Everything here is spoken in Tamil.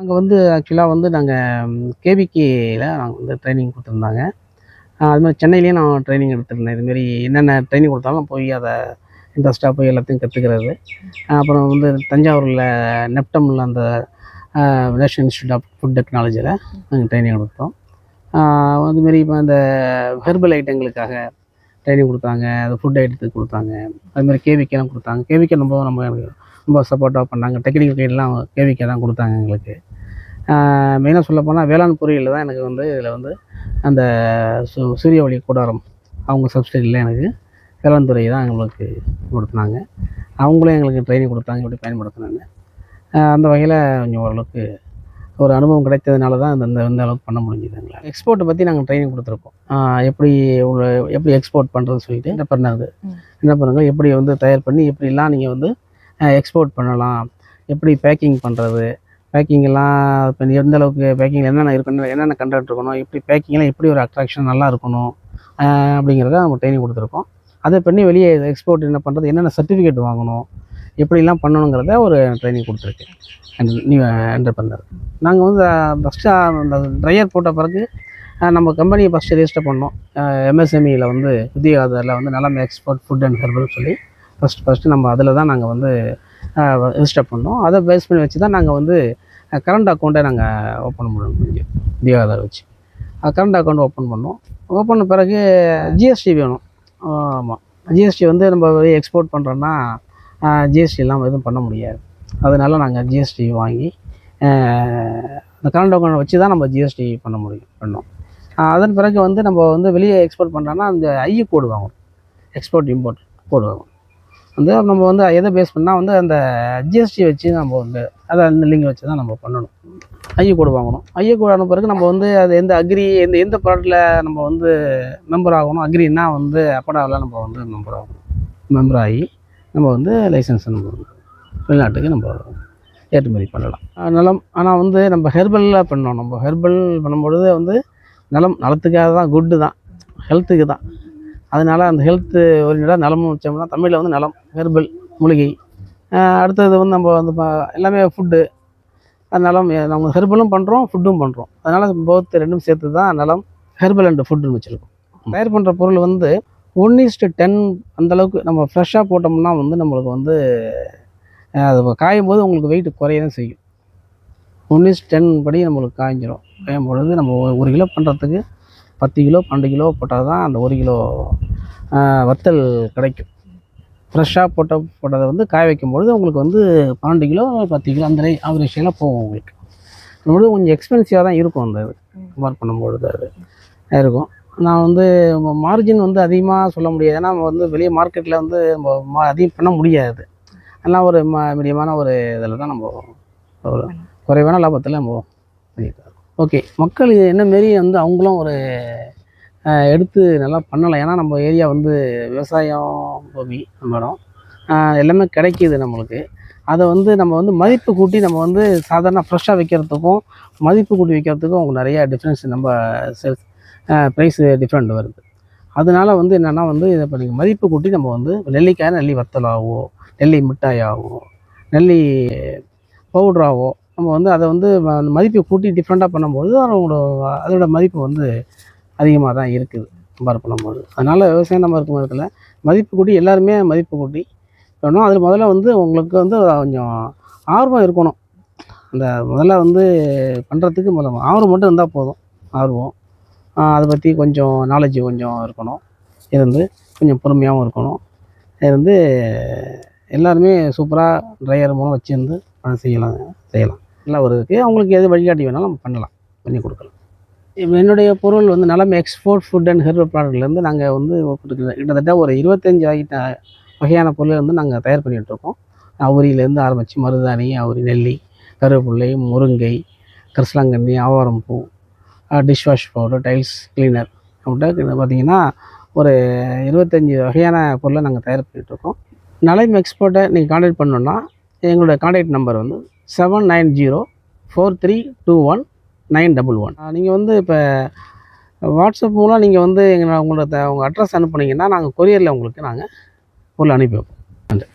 அங்கே வந்து ஆக்சுவலாக வந்து நாங்கள் கேவிக்கியில் நாங்கள் வந்து ட்ரைனிங் கொடுத்துருந்தாங்க. அதுமாதிரி அது மாதிரி சென்னையிலேயும் நான் ட்ரைனிங் எடுத்திருந்தேன். இதுமாரி என்னென்ன ட்ரைனிங் கொடுத்தாலும் போய் அதை இன்ட்ரெஸ்ட்டாக போய் எல்லாத்தையும் கற்றுக்கிறது அப்புறம் வந்து தஞ்சாவூரில் நெப்டமில் அந்த நேஷனல் இன்ஸ்டியூட் ஆஃப் ஃபுட் டெக்னாலஜியில் நாங்கள் ட்ரைனிங் கொடுத்தோம் அதுமாரி இப்போ அந்த ஹெர்பல் ஐட்டங்களுக்காக ட்ரைனிங் கொடுத்தாங்க. அது ஃபுட் ஐட்டத்துக்கு கொடுத்தாங்க. அதுமாதிரி கேவிக்கெல்லாம் கொடுத்தாங்க. கேவிக்கே ரொம்ப நம்ம ரொம்ப சப்போர்ட்டாக பண்ணாங்க. டெக்னிக்கல் கைடெலாம் கேவிக்கே தான் கொடுத்தாங்க எங்களுக்கு. மெயினாக சொல்லப்போனால் வேளாண் பொறியியல் தான் எனக்கு வந்து இதில் வந்து அந்த சு சூரிய ஒளி கூடாரம் அவங்க சப்சிடியில் எனக்கு வேளாண் துறை தான் எங்களுக்கு கொடுத்தாங்க. அவங்களும் எங்களுக்கு ட்ரைனிங் கொடுத்தாங்க எப்படி பயன்படுத்தணும்னு ஆஹ் அந்த வகையில் கொஞ்சம் ஓரளவுக்கு ஒரு அனுபவம் கிடைத்ததுனால தான் இந்த இந்த அளவுக்கு பண்ண முடிஞ்சுது எங்களால். எக்ஸ்போர்ட்டை பற்றி நாங்கள் ட்ரைனிங் கொடுத்துருக்கோம். எப்படி உள்ள எப்படி எக்ஸ்போர்ட் பண்ணுறது சொல்லிட்டு என்ன பண்ணாது? என்ன பண்ணுங்க? எப்படி வந்து தயார் பண்ணி எப்படிலாம் நீங்கள் வந்து எக்ஸ்போர்ட் பண்ணலாம்? எப்படி பேக்கிங் பண்ணுறது பேக்கிங்கெல்லாம் இப்போ எந்த அளவுக்கு பேக்கிங் என்னென்ன இருக்கணும் என்னென்ன கண்டென்ட் இருக்கணும் எப்படி பேக்கிங்லாம் எப்படி ஒரு அட்ராக்ஷன் நல்லா இருக்கணும் அப்படிங்கிறத நம்ம ட்ரைனிங் கொடுத்துருக்கோம். அதை பண்ணி வெளியே எக்ஸ்போர்ட் என்ன பண்ணுறது என்னென்ன சர்டிஃபிகேட் வாங்கணும் எப்படிலாம் பண்ணணுங்கிறத ஒரு ட்ரைனிங் கொடுத்துருக்கேன். நீ என்டர் பண்ணது நாங்கள் வந்து ஃபஸ்ட்டு அந்த ட்ரையர் போட்ட பிறகு நம்ம கம்பெனியை ஃபஸ்ட்டு ரெஜிஸ்டர் பண்ணோம். எம்எஸ்எம்இயில் வந்து புதிய அதில் வந்து Nalam export food and herbal சொல்லி ஃபஸ்ட் ஃபஸ்ட்டு நம்ம அதில் தான் நாங்கள் வந்து ரிஜிஸ்டர் பண்ணோம். அதை பேஸ் பண்ணி வச்சு தான் நாங்கள் வந்து கரண்ட் அக்கௌண்ட்டை நாங்கள் ஓப்பன் பண்ண முடியும் புதிய வச்சு. கரண்ட் அக்கௌண்ட் ஓப்பன் பண்ணோம். ஓப்பன் பிறகு ஜிஎஸ்டி வேணும். ஆமாம் ஜிஎஸ்டி வந்து நம்ம எக்ஸ்போர்ட் பண்ணுறோன்னா ஜிஎஸ்டி இல்லாமல் எதுவும் பண்ண முடியாது. அதனால் நாங்கள் ஜிஎஸ்டி வாங்கி அந்த கரண்ட் அக்கௌண்ட் வச்சு தான் நம்ம ஜிஎஸ்டி பண்ண முடியும் பண்ணோம். அதன் பிறகு வந்து நம்ம வந்து வெளியே எக்ஸ்போர்ட் பண்ணுறோன்னா அந்த ஐஇ கோடு வாங்கணும். எக்ஸ்போர்ட் இம்போர்ட் கோடு வாங்கணும். வந்து நம்ம வந்து எதை பேஸ் பண்ணால் வந்து அந்த ஜிஎஸ்டி வச்சு நம்ம வந்து அதை அந்த லிங்கை வச்சு தான் நம்ம பண்ணணும். ஐஏ கோடு வாங்கணும். ஐயோ கோடு ஆன பிறகு நம்ம வந்து அது எந்த அக்ரி எந்த எந்த ப்ராடக்டில் நம்ம வந்து மெம்பர் ஆகணும் அக்ரின்னா வந்து அப்படாவில் நம்ம வந்து மெம்பர் ஆகணும். மெம்பர் ஆகி நம்ம வந்து லைசன்ஸ் நம்ம வெளிநாட்டுக்கு நம்ம ஏற்றுமதி பண்ணலாம். நிலம். ஆனால் வந்து நம்ம ஹெர்பலில் பண்ணோம் நம்ம ஹெர்பல் பண்ணும்பொழுது வந்து நிலம் நலத்துக்காக தான் குட்டு தான் ஹெல்த்துக்கு தான். அதனால் அந்த ஹெல்த்து ஓரியன்டாக நலமும் வச்சோம்னா தமிழில் வந்து நலம் ஹெர்பல் மூலிகை. அடுத்தது வந்து நம்ம வந்து எல்லாமே ஃபுட்டு நலம் நம்ம ஹெர்பலும் பண்ணுறோம் ஃபுட்டும் பண்ணுறோம் அதனால் போத் ரெண்டும் சேர்த்து தான் நலம் ஹெர்பல் அண்ட் ஃபுட்டுன்னு வச்சுருக்கோம். தயார் பண்ணுற பொருள் வந்து ஒன் இஸ்ட்டு டென் அந்தளவுக்கு நம்ம ஃப்ரெஷ்ஷாக போட்டோம்னா வந்து நம்மளுக்கு வந்து அது காயும் போது உங்களுக்கு வெயிட் குறைய தான் செய்யும். ஒன் இஸ் டென் படி நம்மளுக்கு காய்ஞ்சிரும். காயும் பொழுது நம்ம ஒரு கிலோ பண்ணுறதுக்கு பத்து கிலோ பன்னெண்டு கிலோ போட்டால் தான் அந்த ஒரு கிலோ வத்தல் கிடைக்கும். ஃப்ரெஷ்ஷாக போட்ட போட்டதை வந்து காய வைக்கும் பொழுது உங்களுக்கு வந்து பன்னெண்டு கிலோ பத்து கிலோ அந்த ஆவரேஜில் போகும் உங்களுக்கு. நம்மளுக்கு கொஞ்சம் எக்ஸ்பென்சிவாக தான் இருக்கும் அந்த இது. கம்பேர் பண்ணும்பொழுது அது. இருக்கும். நான் வந்து மார்ஜின் வந்து அதிகமாக சொல்ல முடியாது. ஏன்னா நம்ம வந்து வெளியே மார்க்கெட்டில் வந்து நம்ம மா அதிகம் பண்ண முடியாது. அதெல்லாம் ஒரு ம மீடியமான ஒரு இதில் தான் நம்ம ஒரு குறைவான லாபத்தில் நம்ம பண்ணிக்கலாம் ஓகே. மக்கள் இது என்ன மாரி வந்து அவங்களும் ஒரு எடுத்து நல்லா பண்ணலாம். ஏன்னா நம்ம ஏரியா வந்து விவசாயம் பூமி நம்ம இடம். எல்லாமே கிடைக்கிது நம்மளுக்கு. அதை வந்து நம்ம வந்து மதிப்பு கூட்டி நம்ம வந்து சாதாரண ஃப்ரெஷ்ஷாக வைக்கிறதுக்கும் மதிப்பு கூட்டி வைக்கிறதுக்கும் அவங்க நிறைய டிஃப்ரென்ஸ் நம்ம சேல்ஸ் ப்ரைஸ் டிஃப்ரெண்ட் வருது. அதனால வந்து என்னென்னா வந்து இதை இப்போ நீங்கள் மதிப்பு கூட்டி நம்ம வந்து நெல்லிக்காய் நெல்லி வத்தலாவோ நெல்லி மிட்டாயாகவோ நெல்லி பவுடராகவோ நம்ம வந்து அதை வந்து அந்த மதிப்பை கூட்டி டிஃப்ரெண்ட்டாக பண்ணும்போது அதோட அதோட மதிப்பு வந்து அதிகமாக தான் இருக்குது. கம்பேர் பண்ணும்போது. அதனால் விவசாயம் நம்ம இருக்கும் இடத்துல மதிப்பு கூட்டி எல்லாருமே மதிப்பு கூட்டி வேணும் அதில் முதல்ல வந்து உங்களுக்கு வந்து கொஞ்சம் ஆர்வம் இருக்கணும். அந்த முதல்ல வந்து பண்ணுறதுக்கு முதல்ல ஆர்வம் மட்டும் இருந்தால் போதும். ஆர்வம். அதை பற்றி கொஞ்சம் நாலேஜ் கொஞ்சம் இருக்கணும். இருந்து கொஞ்சம் பொறுமையாகவும் இருக்கணும். இருந்து எல்லாருமே சூப்பராக ட்ரையர் மூலம் வச்சுருந்து செய்யலாம் செய்யலாம். நல்லா ஒரு இருக்குது அவங்களுக்கு எது வழிகாட்டி வேணாலும் நம்ம பண்ணலாம் பண்ணி கொடுக்கலாம். இப்போ என்னுடைய பொருள் வந்து Nalam export food and herbal ப்ராடக்ட்லேருந்து நாங்கள் வந்து கிட்டத்தட்ட ஒரு இருபத்தஞ்சி வகைட்ட வகையான பொருளை வந்து நாங்கள் தயார் பண்ணிகிட்ருக்கோம் அவுரியிலேருந்து ஆரம்பித்து மருதாணி அவுரி நெல்லி கருவேப்பிள்ளை முருங்கை கரிசலாங்கண்ணி ஆவாரம்பூ dish wash powder tiles cleaner அப்படின்ட்டு பார்த்தீங்கன்னா ஒரு இருபத்தஞ்சி வகையான பொருளை நாங்கள் தயார் பண்ணிகிட்ருக்கோம் நலம் எக்ஸ்போர்ட்டை நீங்கள் காண்டாக்ட் பண்ணணுன்னா எங்களோட காண்டாக்ட் நம்பர் வந்து seven nine zero four three two one nine double one நீங்கள் வந்து இப்போ வாட்ஸ்அப் மூலம் நீங்கள் வந்து எங்களை உங்களோட உங்கள் அட்ரஸ் அனுப்புனீங்கன்னா நாங்கள் கொரியரில் உங்களுக்கு நாங்கள் பொருள் அனுப்பி வைப்போம். நன்றி.